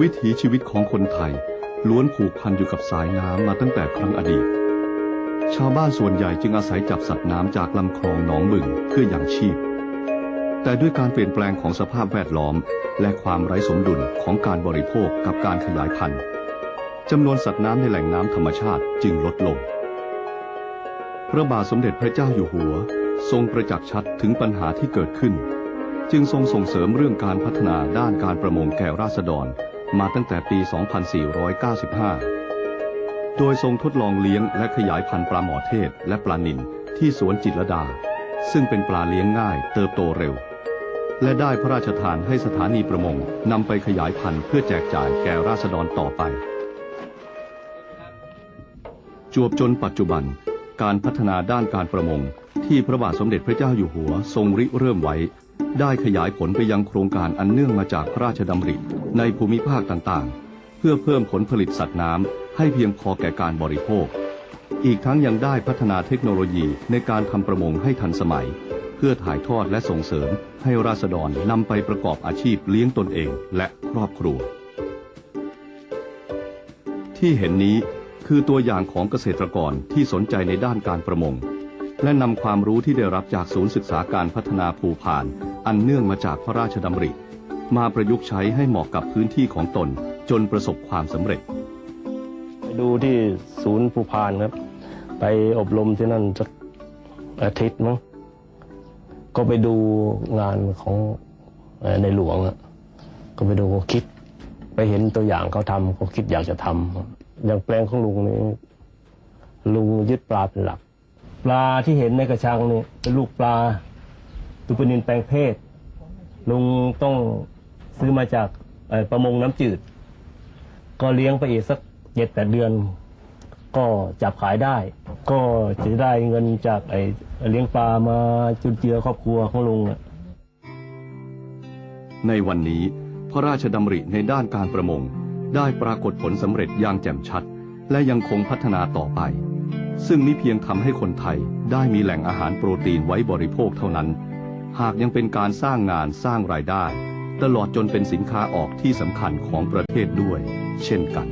วิถีชีวิตของคนไทย ล้วนผูกพันอยู่กับสายน้ำมาตั้งแต่ครั้งอดีต ชาวบ้านส่วนใหญ่จึงอาศัยจับสัตว์น้ำจากลำคลองหนองบึงเพื่อยังชีพ แต่ด้วยการเปลี่ยนแปลงของสภาพแวดล้อม และความไร้สมดุลของการบริโภคกับการขยายพันธุ์จำนวนสัตว์น้ำในแหล่งน้ำธรรมชาติจึงลดลง พระบาทสมเด็จพระเจ้าอยู่หัว ทรงประจักษ์ชัดถึงปัญหาที่เกิดขึ้น จึงทรงส่งเสริมเรื่องการพัฒนาด้านการประมงแก่ราษฎร มาตั้งแต่ปี 2495 โดยทรงทดลองเลี้ยงและขยายพันธุ์ปลาหมอเทศและปลานิลที่สวนจิตรดา ซึ่งเป็นปลาเลี้ยงง่ายเติบโตเร็ว และได้พระราชทานให้สถานีประมงนำไปขยายพันธุ์เพื่อแจกจ่ายแก่ราษฎรต่อไป จวบจนปัจจุบัน การพัฒนาด้านการประมงที่พระบาทสมเด็จพระเจ้าอยู่หัวทรงริเริ่มไว้ ได้ขยายผลไปยังโครงการอันเนื่องมาจากพระราชดำริในภูมิภาคต่างๆ เพื่อเพิ่มผลผลิตสัตว์น้ำให้เพียงพอแก่การบริโภค อีกทั้งยังได้พัฒนาเทคโนโลยีในการทำประมงให้ทันสมัย เพื่อถ่ายทอดและส่งเสริมให้ราษฎรนำไปประกอบอาชีพเลี้ยงตนเองและครอบครัว ที่เห็นนี้คือตัวอย่างของเกษตรกรที่สนใจในด้านการประมง และนำความรู้ที่ได้รับจากศูนย์ศึกษาการพัฒนาภูพาน อันเนื่องมาจากพระราชดำริ มาประยุกต์ใช้ให้เหมาะกับพื้นที่ของตนจนประสบความสำเร็จ ไปดูที่ศูนย์ภูพานครับ ไปอบรมที่นั่นสักอาทิตย์มั้งก็ไปดูงานของในหลวงก็ไปดูเขาคิด ไปเห็นตัวอย่างเขาทำเขาคิดอยากจะทำอย่างแปลงของลุงนี่ลุงยึดปลาเป็นหลัก ปลาที่เห็นในกระชังนี่เป็นลูกปลาตุปนินแปลงเพศ ลุงต้องซื้อมาจากเอ่อประมงน้ำจืด ก็เลี้ยงไปอีกสักเจ็ดแปดเดือน ก็จับขายได้ ก็จะได้เงินจากไอ้เลี้ยงปลามาจุนเจือครอบครัวของลุงในวันนี้พระราชดำริในด้านการประมง ได้ปรากฏผลสำเร็จอย่างแจ่มชัด และยังคงพัฒนาต่อไป ซึ่งมิเพียงทำให้คนไทยได้มีแหล่งอาหารโปรตีนไว้บริโภคเท่านั้น หากยังเป็นการสร้างงานสร้างรายได้ ตลอดจนเป็นสินค้าออกที่สำคัญของประเทศด้วย เช่นกัน